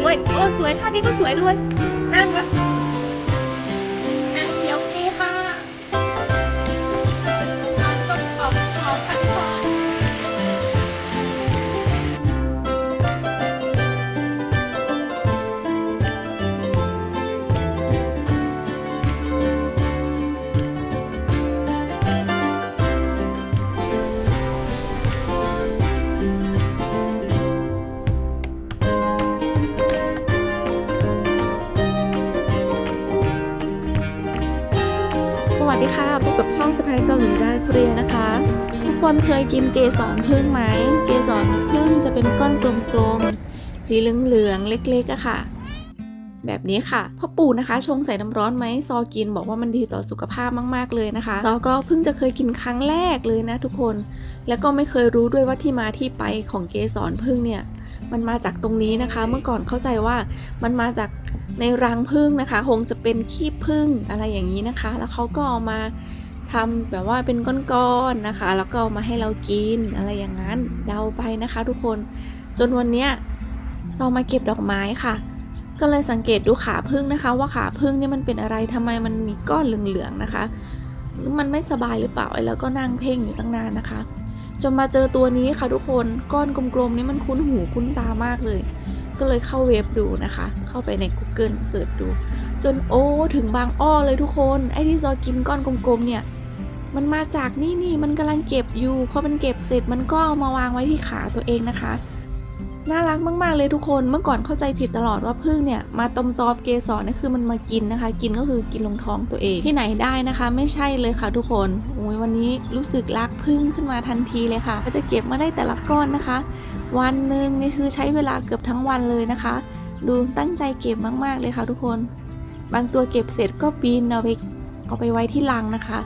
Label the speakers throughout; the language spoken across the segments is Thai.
Speaker 1: รวยโอ้สวยท่านี้ก็สวยด้วยนั่งวะ
Speaker 2: สดีค่ะพบกับช่องสไปเกาหลีได้คุเรียนะคะ ทุกคนเคยกินเกสรพึ่งไหม เกสรพึ่งจะเป็นก้อนกลมๆ สีเหลืองๆ เล็กๆอะค่ะ แบบนี้ค่ะ พ่อปู่นะคะ ชงใส่น้ำร้อนไหม ซอกินบอกว่ามันดีต่อสุขภาพมากๆเลยนะคะ ซอก็เพิ่งจะเคยกินครั้งแรกเลยนะทุกคน แล้วก็ไม่เคยรู้ด้วยว่าที่มาที่ไปของเกสรพึ่งเนี่ย มันมาจากตรงนี้นะคะ เมื่อก่อนเข้าใจว่ามันมาจาก ในรังผึ้งนะคะคงจะเป็นขี้ผึ้งอะไรอย่างนี้นะคะ แล้วเขาก็เอามาทำแบบว่าเป็นก้อนๆนะคะ แล้วก็เอามาให้เรากินอะไรอย่างนั้นเดาไปนะคะทุกคนจนวันเนี้ยเรามาเก็บดอกไม้ค่ะ ก็เลยสังเกตดูขาผึ้งนะคะ ว่าขาผึ้งเนี่ยมันเป็นอะไรทำไมมันมีก้อนเหลืองๆนะคะหรือมันไม่สบายหรือเปล่าไอ้แล้วก็นั่งเพ่งอยู่ตั้งนานนะคะจนมาเจอตัวนี้ค่ะทุกคนก้อนกลมๆนี่มันคุ้นหูคุ้นตามากเลย ก็เลยเข้าเว็บดูนะคะ เข้าไปใน Google เสิร์ชดู จนโอ้ถึงบางอ้อเลยทุกคน ไอ้ที่ซอกินก้อนกลมๆเนี่ย มันมาจากนี่นี่มันกำลังเก็บอยู่พอมันเก็บเสร็จมันก็เอามาวางไว้ที่ขาตัวเองนะคะ น่ารักมาก ๆ เลยทุกคนเมื่อก่อนเข้าใจผิดตลอดว่าพึ่งเนี่ยมาตอมตอมเกสรนี่คือมันมากินนะคะ กินก็คือกินลงท้องตัวเองที่ไหนได้นะคะ ไม่ใช่เลยค่ะทุกคนโอ้ยวันนี้รู้สึกรักพึ่งขึ้นมาทันทีเลยค่ะก็จะเก็บมาได้แต่ละก้อนนะคะ วันหนึ่งนี่คือใช้เวลาเกือบทั้งวันเลยนะคะ ดูตั้งใจเก็บมาก ๆ เลยค่ะทุกคน บางตัวเก็บเสร็จก็บินเอาไปเอาไปไว้ที่รังนะคะ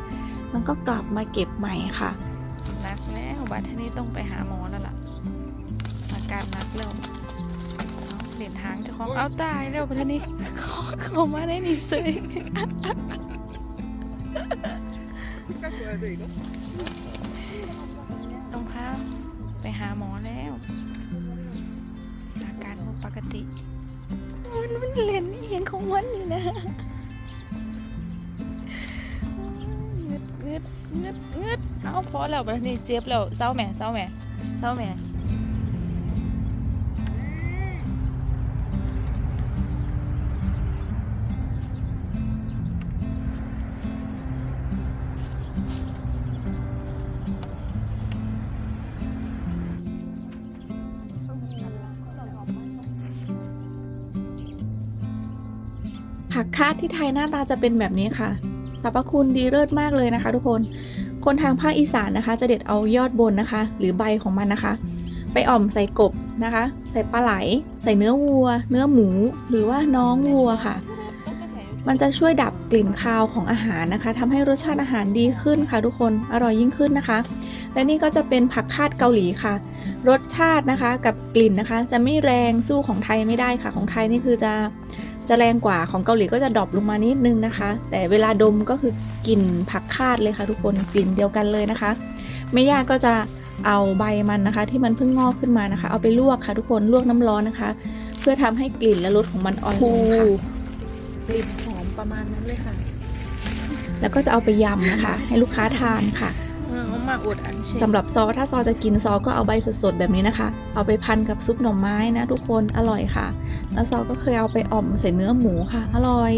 Speaker 2: แล้วก็กลับมาเก็บใหม่ค่ะนักแล้วบัดนี้ต้องไปหาหมอแล้วล่ะอาการนักเร็วเด่นหางจะคล้องเอาตายเร็วบัดนี้เข้ามาได้หนี่ซื้ ไปหาหมอแล้ว อาการปกติ มันมันเล่นเอียงของมันอยู่นะเงึดเงึดเงึดเงึดเอาพอแล้วบัดนี้เจ็บแล้วเศร้าแม่เศร้าแม่เศร้าแม่ ผักคาดที่ไทยหน้าตาจะเป็นแบบนี้ค่ะสรรพคุณดีเลิศมากเลยนะคะ ทุกคน คนทางภาคอีสานนะคะ จะเด็ดเอายอดบนนะคะ หรือใบของมันนะคะ ไปอ่อมใส่กบนะคะ ใส่ปลาไหล ใส่เนื้อวัว เนื้อหมู หรือว่าน้องวัวค่ะ มันจะช่วยดับกลิ่นคาวของอาหารนะคะทำให้รสชาติอาหารดีขึ้นค่ะ ทุกคนอร่อยยิ่งขึ้นนะคะ และนี่ก็จะเป็นผักคาดเกาหลีค่ะ รสชาตินะคะกับกลิ่นนะคะ จะไม่แรงสู้ของไทยไม่ได้ค่ะ ของไทยนี่คือจะ จะแรงกว่าของเกาหลีก็จะดรอปลงมานิดนึงนะคะ แต่เวลาดมก็คือกลิ่นผักคาดเลยค่ะ ทุกคนกลิ่นเดียวกันเลยนะคะไม่ยากก็จะเอาใบมันนะคะ ที่มันเพิ่งงอกขึ้นมานะคะ เอาไปลวกค่ะ ทุกคนลวกน้ำร้อนนะคะ เพื่อทำให้กลิ่นและรสของมันอ่อนลงค่ะ
Speaker 1: กลิ่นหอมประมาณนั้นเลยค่ะ
Speaker 2: แล้วก็จะเอาไปยำนะคะ ให้ลูกค้าทานค่ะ
Speaker 1: เอา มาอดอันเช
Speaker 2: สำหรับซอถ้าซอจะกินซอก็เอาใบสดๆแบบนี้นะคะ เอาไปพันกับซุปหน่อไม้นะทุกคนอร่อยค่ะ แล้วซอก็เคยเอาไปอ่อมใส่เนื้อหมูค่ะ อร่อย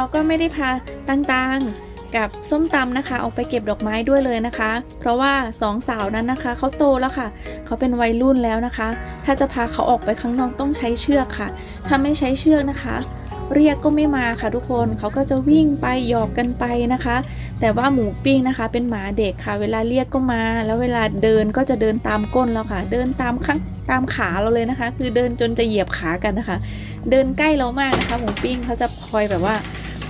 Speaker 2: อก็ไม่ได้พาต่างๆ กับส้มตำนะคะ ออกไปเก็บดอกไม้ด้วยเลยนะคะ เพราะว่าสองสาวนั้นนะคะเขาโตแล้วค่ะเขาเป็นวัยรุ่นแล้วนะคะ ถ้าจะพาเขาออกไปข้างนอกต้องใช้เชือกค่ะ ถ้าไม่ใช้เชือกนะคะเรียกก็ไม่มาค่ะทุกคนเขาก็จะวิ่งไปหยอกกันไปนะคะ แต่ว่าหมูปิ้งนะคะ เป็นหมาเด็กค่ะ เวลาเรียกก็มา แล้วเวลาเดินก็จะเดินตามก้นเราค่ะ เดินตามข้างตามขาเราเลยนะคะ คือเดินจนจะเหยียบขากันนะคะ เดินใกล้เรามากนะคะ หมูปิ้งเขาจะคอยแบบว่า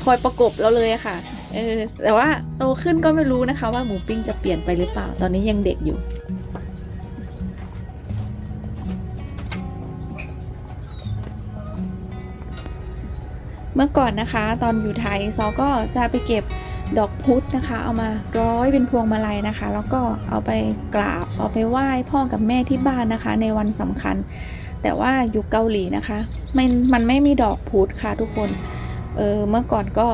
Speaker 2: คอยประกบเราเลยค่ะ เออ แต่ว่าโตขึ้นก็ไม่รู้นะคะ ว่าหมูปิ้งจะเปลี่ยนไปหรือเปล่า ตอนนี้ยังเด็กอยู่ เมื่อก่อนนะคะ ตอนอยู่ไทยซอก็จะไปเก็บดอกพุธนะคะ เอามาร้อยเป็นพวงมาลัยนะคะ แล้วก็เอาไปกราบ เอาไปไหว้พ่อกับแม่ที่บ้านนะคะ ในวันสำคัญ แต่ว่าอยู่เกาหลีนะคะ มันมันไม่มีดอกพุธค่ะทุกคน เออเมื่อก่อนก็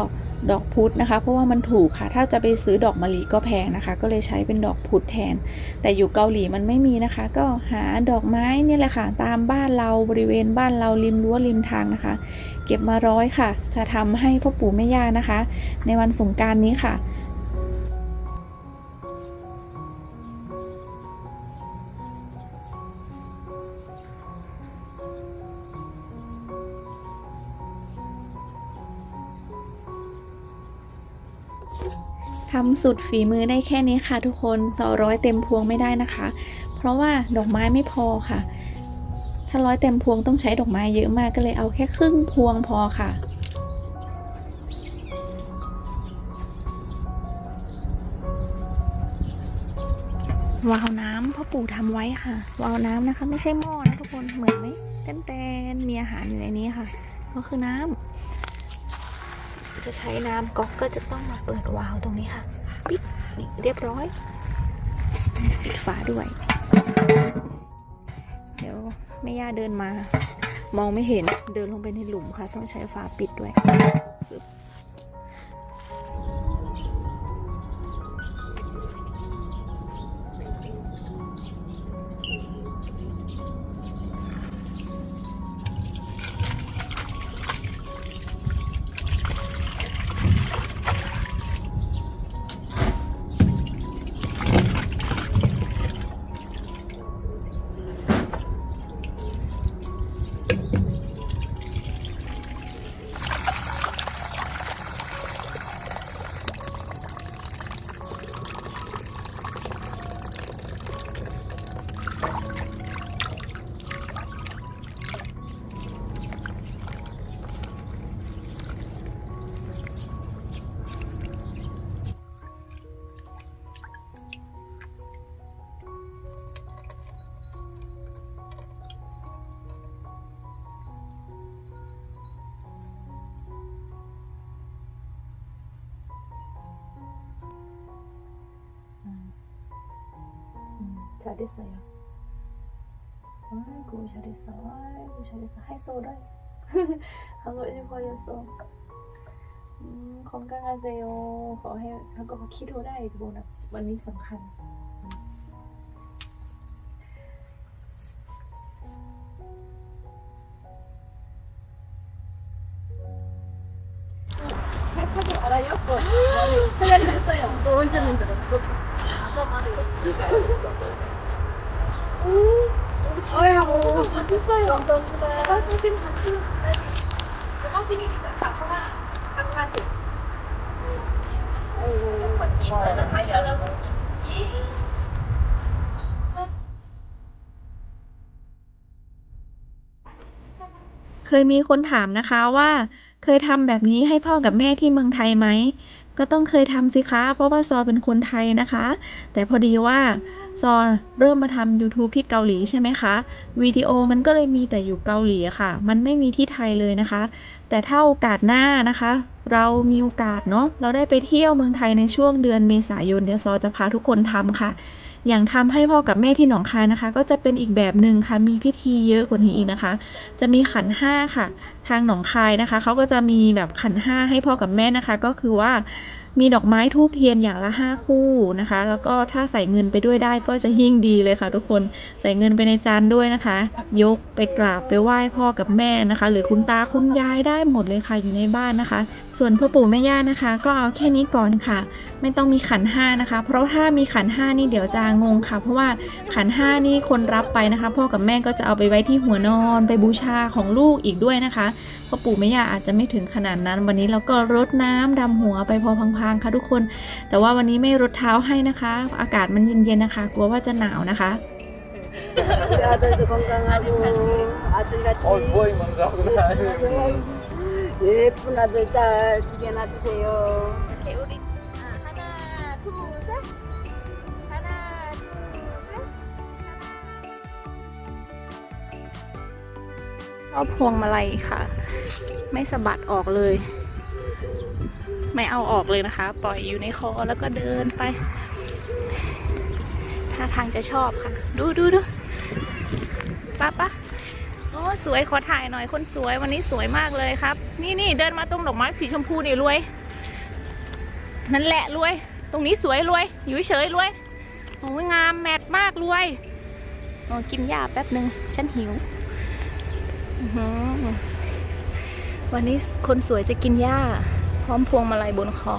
Speaker 2: ดอกพุธนะคะ เพราะว่ามันถูกค่ะ ถ้าจะไปซื้อดอกมะลิก็แพงนะคะ ก็เลยใช้เป็นดอกพุธแทน แต่อยู่เกาหลีมันไม่มีนะคะ ก็หาดอกไม้นี่แหละค่ะ ตามบ้านเราบริเวณบ้านเราริมรั้วริมทางนะคะ เก็บมาร้อยค่ะ จะทำให้พ่อปู่แม่ย่านะคะ ในวันสงการนี้ค่ะ ทำสุดฝีมือได้แค่นี้ค่ะทุกคนสอร้อยเต็มพวงไม่ได้นะคะ เพราะว่าดอกไม้ไม่พอค่ะ ถ้าร้อยเต็มพวงต้องใช้ดอกไม้เยอะมากก็เลยเอาแค่ครึ่งพวงพอค่ะวาวน้ำพ่อปู่ทำไว้ค่ะ วาวน้ำนะคะ ไม่ใช่หม้อนะทุกคนเหมือนไหมเต้นเต้นๆมีอาหารอยู่ในนี้ค่ะ ก็คือน้ำ จะใช้น้ำก๊อกก็จะต้องมาเปิดวาล์วตรงนี้ค่ะปิดนี่เรียบร้อยปิดฝาด้วย เดี๋ยวแม่ย่าเดินมา มองไม่เห็นเดินลงไปในหลุมค่ะ ต้องใช้ฝาปิดด้วย 잘했어요. 아이고 잘했어. 아이고 잘했어. 할소를 하고 싶어였어. 음, 건강하세요. ขอให้แล้วก็ขอคิดโทได้ทุกคนนะวันนี้สำคัญ
Speaker 1: เลยหรอตรงมาเออซึ่งซึ่งทำคือแล้วก็ที่นี่ที่แบบเพราะว่าทำงานถึงเออปยเคยมีคนถามนะคะว่า เคยทำแบบนี้ให้พ่อกับแม่ที่เมืองไทยไหม ก็ต้องเคยทำสิคะ เพราะว่าซอเป็นคนไทยนะคะ แต่พอดีว่าซอเริ่มมาทำ YouTube ที่เกาหลีใช่ไหมคะ วิดีโอมันก็เลยมีแต่อยู่เกาหลีค่ะ มันไม่มีที่ไทยเลยนะคะ แต่ถ้าโอกาสหน้านะคะ เรามีโอกาสเนาะ เราได้ไปเที่ยวเมืองไทยในช่วงเดือนเมษายน เดี๋ยวซอจะพาทุกคนทำค่ะ อย่างทำให้พ่อกับแม่ที่หนองคายนะคะ ก็จะเป็นอีกแบบหนึ่งค่ะมีพิธีเยอะกว่านี้อีกนะคะ จะมีขันห้าค่ะ ทางหนองคายนะคะเขาก็จะมีแบบขันห้าให้พ่อกับแม่นะคะ ก็คือว่า มีดอกไม้ทูบเทียนอย่างละห้าคู่นะคะ แล้วก็ถ้าใส่เงินไปด้วยได้ก็จะยิ่งดีเลยค่ะ ทุกคนใส่เงินไปในจานด้วยนะคะ ยกไปกราบไปไหว้พ่อกับแม่นะคะ หรือคุณตาคุณยายได้หมดเลยค่ะอยู่ในบ้านนะคะ ส่วนพ่อปู่แม่ย่านะคะ ก็เอาแค่นี้ก่อนค่ะ ไม่ต้องมีขันห้านะคะ เพราะถ้ามีขันห้านี่เดี๋ยวจะงงค่ะ เพราะว่าขันห้านี่คนรับไปนะคะ พ่อกับแม่ก็จะเอาไปไว้ที่หัวนอนไปบูชาของลูกอีกด้วยนะคะพ่อปู่แม่ย่าอาจจะไม่ถึงขนาดนั้น วันนี้เราก็รดน้ำดำหัวไปพอพังพังค่ะทุกคน แต่ว่าวันนี้ไม่รดเท้าให้นะคะ อากาศมันเย็นๆนะคะ กลัวว่าจะหนาวนะคะ
Speaker 3: เอ๊ะ
Speaker 4: ปุ่นอาเด
Speaker 3: ต้าที่เกนัตเซโอ
Speaker 2: ฮานาทูเซฮานาทูเซเอาพวงมาลัยค่ะ ไม่สะบัดออกเลย ไม่เอาออกเลยนะคะ ปล่อยอยู่ในคอแล้วก็เดินไปท่าทางจะชอบค่ะ ดูดูดูป้าป้าโอ้สวยขอถ่ายหน่อยคนสวยวันนี้สวยมากเลยครับ นี่นี่เดินมาตรงดอกไม้สีชมพูนี่รวย นั่นแหละรวย ตรงนี้สวยรวย อยู่เฉยรวยโอ้ยงามแมทมากรวยโอ้กินหญ้าแป๊บหนึ่งฉันหิวหวันนี้คนสวยจะกินหญ้า พร้อมพวงมาลัยบนคอ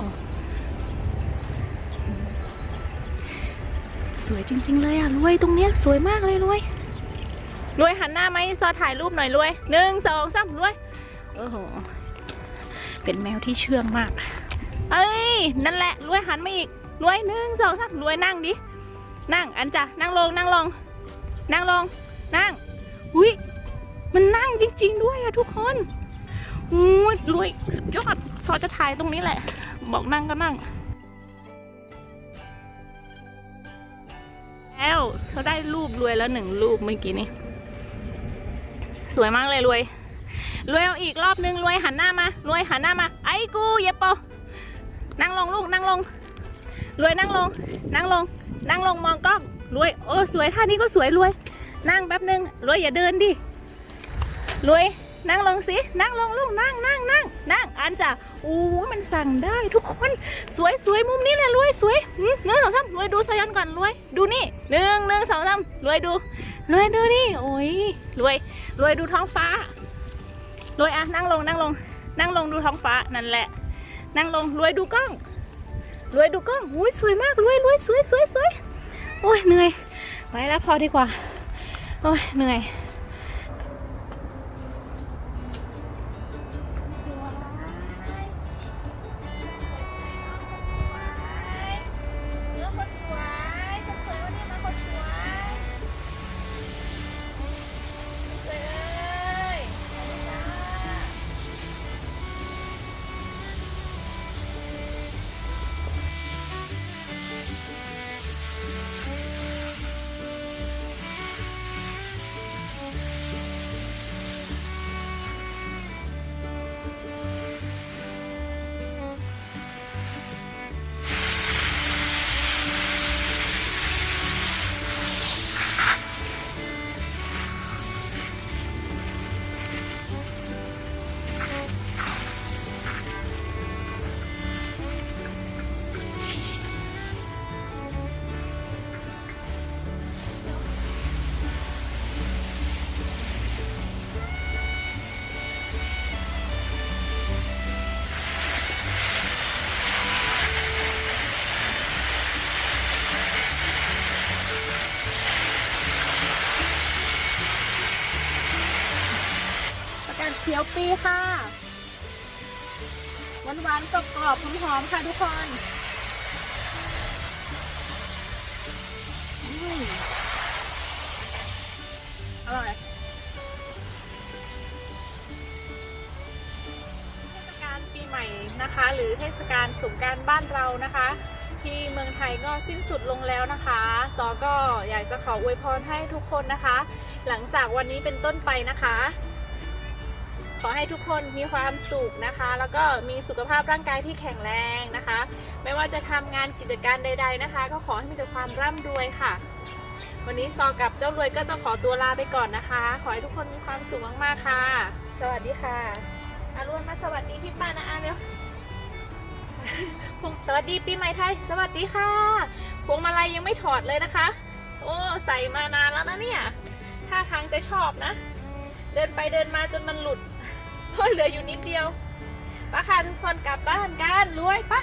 Speaker 2: สวยจริง ๆ เลยอะรวยตรงเนี้ยสวยมากเลยรวยรวยหันหน้าไหมซอถ่ายรูปหน่อยรวยหนึ่งสองสามรวยโอ้โหเป็นแมวที่เชื่องมาก เอ้ยนั่นแหละรวยหันมาอีกรวยหนึ่งสองสามรวยนั่งดินั่งอันจ้ะนั่งลงนั่งลง นั่งลงนั่งอุ้ยมันนั่งจริง ๆ ด้วยอะทุกคน อุ้ยรวยสุดยอด ซอจะถ่ายตรงนี้แหละ บอกนั่งก็นั่ง แล้วเขาได้รูปรวยแล้วหนึ่งรูปเมื่อกี้นี้ สวยมากเลยรวย รวยเอาอีกรอบนึงรวยหันหน้ามา รวยหันหน้ามา ไอ้กูเย็บปอนั่งลงลูกนั่งลง รวยนั่งลง นั่งลง นั่งลงมองกล้อง รวย โอ้สวยท่านี้ก็สวยรวย นั่งแป๊บนึง รวยอย่าเดินดิ รวย นั่งลงสิ นั่งลงลูกนั่งนั่งนั่งนั่งอันจ้ะอู้มันสั่งได้ทุกคน สวยสวยมุมนี้เลยรวยสวยหนึ่งสองสารวยดูสยันก่อนรวย ดูนี่หนึ่งหนึ่งสองสารวยดูรวยดูนี่โอ้ยรวยรวยดูท้องฟ้ารวยอะนั่งลงนั่งลง นั่งลงดูท้องฟ้านั่นแหละ นั่งลงรวยดูกล้องรวยดูกล้องอุ้ยสวยมากรวยรวยสวยสวยสวยโอ้ยเหนื่อยไว้แล้วพอดีกว่าโอ้ยเหนื่อย กันเขียวปีค่ะ หวานหวานกรอบกรอบหอมๆค่ะทุกคนอืมอร่อยเทศกาลปีใหม่นะคะ หรือเทศกาลสงการบ้านเรานะคะ ที่เมืองไทยก็สิ้นสุดลงแล้วนะคะซอก็อยากจะขออวยพรให้ทุกคนนะคะ หลังจากวันนี้เป็นต้นไปนะคะ อให้ทุกคนมีความสุขนะคะ แล้วก็มีสุขภาพร่างกายที่แข็งแรงนะคะ ไม่ว่าจะทำงานกิจการใด ๆนะคะ ก็ขอให้มีแต่ความร่ำรวยค่ะ วันนี้ซอกับเจ้ารวยก็จะขอตัวลาไปก่อนนะคะ ขอให้ทุกคนมีความสุขมากๆค่ะ สวัสดีค่ะอารวนมาสวัสดีพี่ป้านะอาเร็วสวัสดีปีใหม่ไทย สวัสดีค่ะพวงมาลัยยังไม่ถอดเลยนะคะ โอ้ใส่มานานแล้วนะเนี่ยท่าทางจะชอบนะ เดินไปเดินมาจนมันหลุด เหลืออยู่นิดเดียวปะค่ะทุกคนกลับบ้านกันรวยปะ.